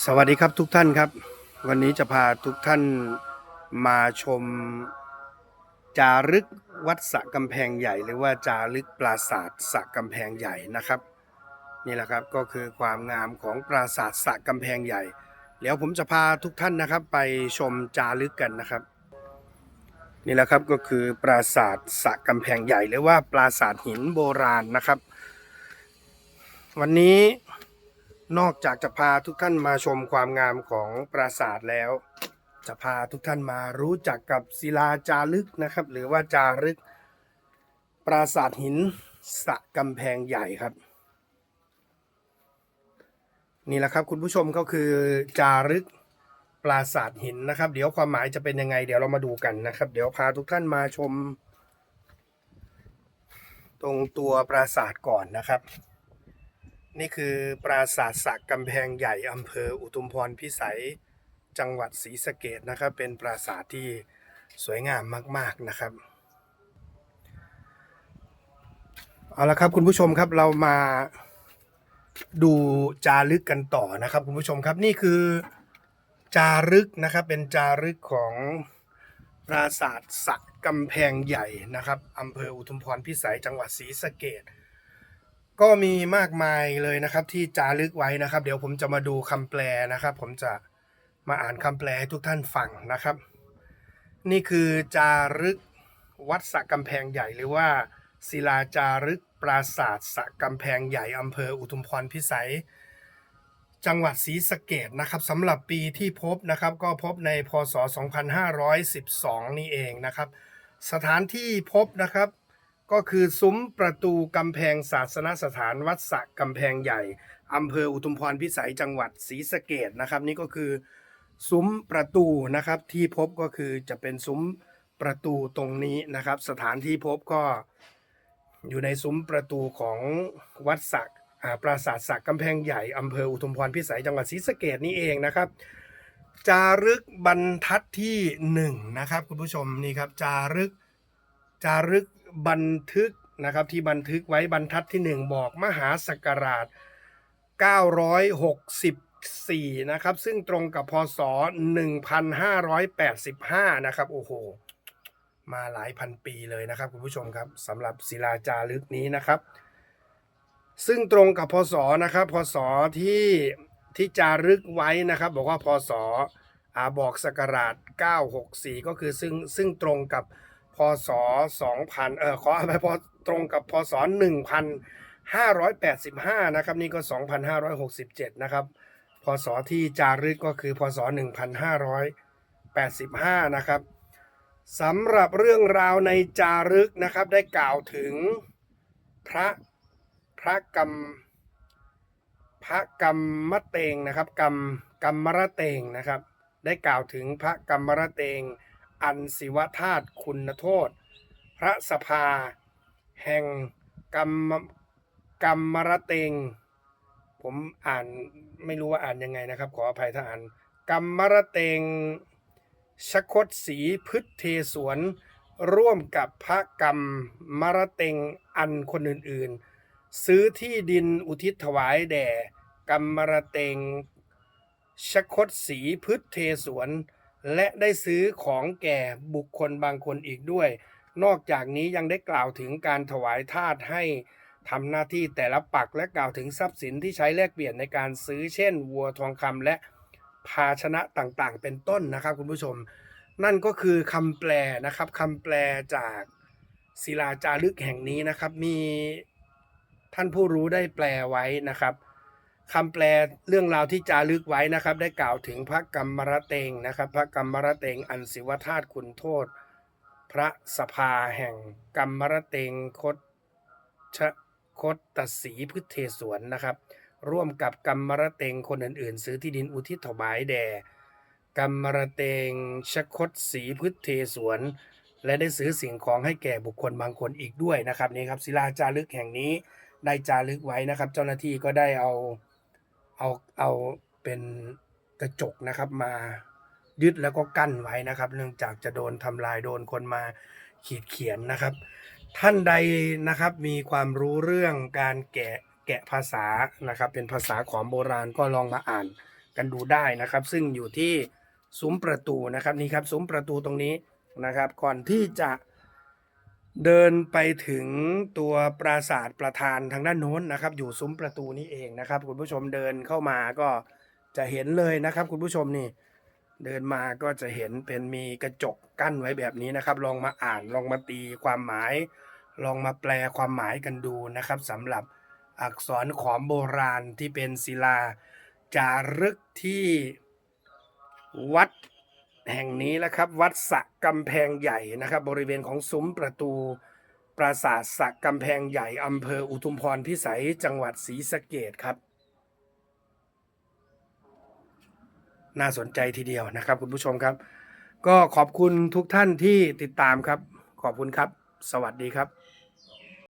สวัสดีครับทุกท่านครับ วันนี้จะพาทุกท่านมาชม จารึกวัดสะกำแพงใหญ่ หรือว่าจารึกปราสาทสะกำแพงใหญ่นะครับนี่แหละครับก็คือความงามของปราสาทสะกำแพงใหญ่เดี๋ยวผมจะพาทุกท่านนะครับ ไปชมจารึกกันนะครับ นี่แหละครับก็คือปราสาทสะกำแพงใหญ่ หรือว่าปราสาทหินโบราณนะครับ วันนี้ นอกจากจะพาทุกท่านมาชมความงามของปราสาทแล้ว จะพาทุกท่านมารู้จักกับศิลาจารึกนะครับ หรือว่าจารึก ปราสาทหินสะกำแพงใหญ่ครับ นี่แหละครับคุณผู้ชมก็คือจารึกปราสาทหินนะครับ เดี๋ยวความหมายจะเป็นยังไง เดี๋ยวเรามาดูกันนะครับ เดี๋ยวพาทุกท่านมาชม ตรงตัวปราสาทก่อนนะครับ นี่คือปราสาทสักกำแพงใหญ่อำเภออุทุมพรพิสัยจังหวัดศรีสะเกดนะครับ เป็นปราสาทที่สวยงามมาก ๆนะครับเอาละครับคุณผู้ชมครับเรามาดูจารึกกันต่อนะครับ คุณผู้ชมครับนี่คือจารึกนะครับเป็นจารึกของปราสาทสักกำแพงใหญ่นะครับอำเภออุทุมพรพิสัยจังหวัดศรีสะเกด ก็มีมากมายเลยนะครับที่จารึกไว้นะครับ เดี๋ยวผมจะมาดูคำแปลนะครับ ผมจะมาอ่านคำแปลให้ทุกท่านฟังนะครับ นี่คือจารึกวัดสระกำแพงใหญ่หรือว่า ศิลาจารึกปราสาทสระกำแพงใหญ่อำเภออุทุมพรพิสัย จังหวัดศรีสะเกดนะครับสำหรับปีที่พบนะครับก็พบในพศ 2512 นี่เองนะครับ สถานที่พบนะครับ ก็คือซุ้มประตูกำแพงศาสนสถานวัดสะกำแพงใหญ่อำเภออุทุมพรพิสัยจังหวัดศรีสะเกดนะครับ นี่ก็คือซุ้มประตูนะครับที่พบก็คือจะเป็นซุ้มประตูตรงนี้นะครับ สถานที่พบก็อยู่ในซุ้มประตูของวัดสระอ่าปราสาทสระกำแพงใหญ่อำเภออุทุมพรพิสัยจังหวัดศรีสะเกดนี่เองนะครับ จารึกบรรทัดที่หนึ่งนะครับคุณผู้ชมนี่ครับจารึกจารึก บันทึกนะครับที่บันทึกไว้บรรทัดที่หนึ่งบอกมหาศักราช 964 นะครับ ซึ่งตรงกับพศ 1585 นะครับ โอ้โห มาหลายพันปีเลยนะครับคุณผู้ชมครับสำหรับศิลาจารึกนี้นะครับ ซึ่งตรงกับพศนะครับ พศที่ที่จารึกไว้นะครับ บอกว่าพศอาบอกศักราช 964 ก็คือซึ่งซึ่งตรงกับ พศ2000เออขออภัยพอตรงกับพศ1585นะครับนี่ก็ 2567นะครับพศที่จารึกก็คือพศ1585นะครับสำหรับเรื่องราวในจารึกนะครับได้กล่าวถึงพระพระกรรมพระกรรมมะเตงนะครับกรรมกรรมมะระเตงนะครับ ได้กล่าวถึงพระกรรมมะระเตง อันศิวธาตุคุณโทษ พระสภา แห่งกรรมกรรมระเตง ผมอ่านไม่รู้ว่าอ่านยังไงนะครับ ขออภัยถ้าอ่านกรรมระเตงชคตศรีพฤทธเทสวน ร่วมกับพระกรรมมระเตงอันคนอื่นๆ ซื้อที่ดินอุทิศถวายแด่กรรมระเตงชคตศรีพฤทธเทสวน และได้ซื้อของแก่บุคคลบางคนอีกด้วย นอกจากนี้ยังได้กล่าวถึงการถวายทาสให้ทำหน้าที่แต่ละปักและกล่าวถึงทรัพย์สินที่ใช้แลกเปลี่ยนในการซื้อเช่น วัวทองคำและภาชนะต่างๆ เป็นต้นนะครับคุณผู้ชม นั่นก็คือคำแปลนะครับคำแปลจากศิลาจารึกแห่งนี้นะครับ มีท่านผู้รู้ได้แปลไว้นะครับ คำแปลเรื่องราวที่จารึกไว้นะครับ ได้กล่าวถึงพระกรรมรเตงนะครับ พระกรรมรเตงอันศิวธาตุคุณโทษ พระสภาแห่งกรรมรเตงคดชะคดตสีพฤทเทสวนนะครับ ร่วมกับกรรมรเตงคนอื่นๆ ซื้อที่ดินอุทิศถวายแด่กรรมรเตงชคดสีพฤทเทสวนและได้ซื้อสิ่งของให้แก่บุคคลบางคนอีกด้วยนะครับนี่ครับศิลาจารึกแห่งนี้ได้จารึกไว้นะครับ เจ้าหน้าที่ก็ได้เอา เอาเอาเป็นกระจกนะครับมายึดแล้วก็กั้นไว้นะครับ เนื่องจากจะโดนทำลายโดนคนมาขีดเขียนนะครับ ท่านใดนะครับมีความรู้เรื่องการแกะแกะภาษานะครับ เป็นภาษาของโบราณก็ลองมาอ่านกันดูได้นะครับ ซึ่งอยู่ที่ซุ้มประตูนะครับนี่ครับซุ้มประตูตรงนี้นะครับ ก่อนที่จะ เดินไปถึงตัวปราสาทประธานทางด้านโน้นนะครับ อยู่ซุ้มประตูนี้เองนะครับ คุณผู้ชมเดินเข้ามาก็จะเห็นเลยนะครับ คุณผู้ชมนี่ เดินมาก็จะเห็นเป็นมีกระจกกั้นไว้แบบนี้นะครับ ลองมาอ่านลองมาตีความหมาย ลองมาแปลความหมายกันดูนะครับสำหรับอักษรขอมโบราณที่เป็นศิลาจารึกที่วัด แห่งนี้แหละครับ วัดสะกำแพงใหญ่นะครับ บริเวณของซุ้มประตู ปราสาทสะกำแพงใหญ่อำเภออุทุมพรพิสัยจังหวัดศรีสะเกดครับ น่าสนใจทีเดียวนะครับ คุณผู้ชมครับ ก็ขอบคุณทุกท่านที่ติดตามครับ ขอบคุณครับ สวัสดีครับ